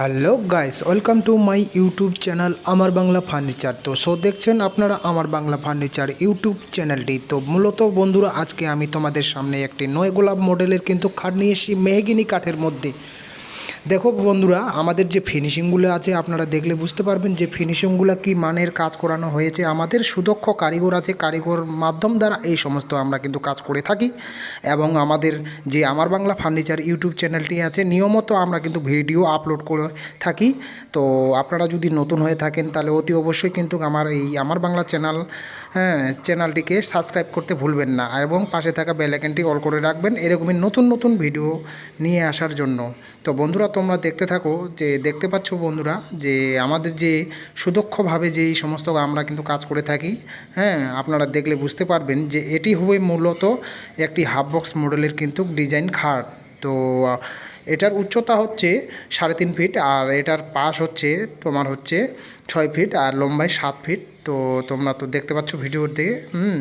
Hello guys, welcome to my YouTube channel আমার Bangla furniture. তো so দেখছেন আপনারা আমার বাংলা ফার্নিচার ইউটিউব চ্যানেলটি। তো মূলত বন্ধুরা, আজকে আমি তোমাদের সামনে একটি নয় গোলাপ মডেলের কিন্তু খাট নিয়ে এসেছি, মেহগিনি কাঠের মধ্যে। দেখো বন্ধুরা, আমাদের যে ফিনিশিংগুলো আছে, আপনারা দেখলে বুঝতে পারবেন যে ফিনিশিংগুলো কি মানের কাজ করানো হয়েছে। আমাদের সুদক্ষ কারিগর আছে, কারিগর মাধ্যম দ্বারা এই সমস্ত আমরা কিন্তু কাজ করে থাকি। এবং আমাদের যে আমার বাংলা ফার্নিচার ইউটিউব চ্যানেলটি আছে, নিয়মিত আমরা কিন্তু ভিডিও আপলোড করে থাকি। তো আপনারা যদি নতুন হয়ে থাকেন, তাহলে অতি অবশ্যই কিন্তু আমার এই আমার বাংলা চ্যানেল হ্যাঁ চ্যানেলটিকে সাবস্ক্রাইব করতে ভুলবেন না। এবং পাশে থাকা বেল আইকনটি অল করে রাখবেন, এরকমই নতুন নতুন ভিডিও নিয়ে আসার জন্য। তো বন্ধুরা তোমরা দেখতে থাকো, যে দেখতে পাচ্ছ বন্ধুরা, যে আমাদের যে সুদক্ষভাবে যে সমস্ত আমরা কিন্তু কাজ করে থাকি হ্যাঁ আপনারা দেখলে বুঝতে পারবেন যে এটি হবে মূলত একটি হাফ বক্স মডেলের কিন্তু ডিজাইন খাট। তো এটার উচ্চতা হচ্ছে সাড়ে তিন ফিট আর এটার পাশ হচ্ছে তোমার হচ্ছে ছয় ফিট আর লম্বায় সাত ফিট। তো, তোমরা তো দেখতে পাচ্ছ ভিডিওতে হুম,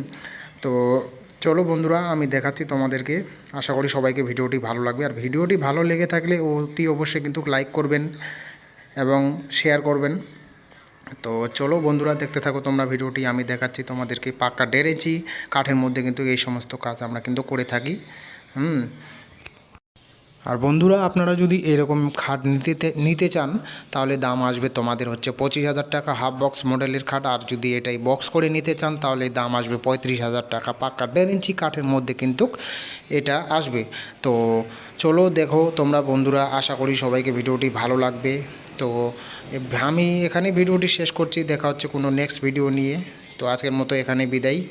তো চলো বন্ধুরা, আমি দেখাচ্ছি তোমাদেরকে। আশা করি সবাইকে ভিডিওটি ভালো লাগবে। আর ভিডিওটি ভালো লেগে থাকলে অতি অবশ্যই কিন্তু লাইক করবেন এবং শেয়ার করবেন। তো চলো বন্ধুরা, দেখতে থাকো তোমরা ভিডিওটি। আমি দেখাচ্ছি তোমাদেরকে পাক্কা ডেরেছি। কাঠের মধ্যে কিন্তু এই সমস্ত কাজ আমরা কিন্তু করে থাকি। হুম আর বন্ধুরা, আপনারা যদি এরকম খাট নিতে নিতে চান, তাহলে দাম আসবে তোমাদের হচ্ছে পঁচিশ হাজার টাকা হাফ বক্স মডেলের খাট। আর যদি এটাই বক্স করে নিতে চান, তাহলে দাম আসবে পঁয়ত্রিশ হাজার টাকা পাক্কা। দেড় ইঞ্চি কাঠের মধ্যে কিন্তু এটা আসবে। তো চলো দেখো তোমরা বন্ধুরা, আশা করি সবাইকে ভিডিওটি ভালো লাগবে। তো আমি এখানে ভিডিওটি শেষ করছি। দেখা হচ্ছে কোনো নেক্সট ভিডিও নিয়ে। তো আজকের মতো এখানে বিদায়।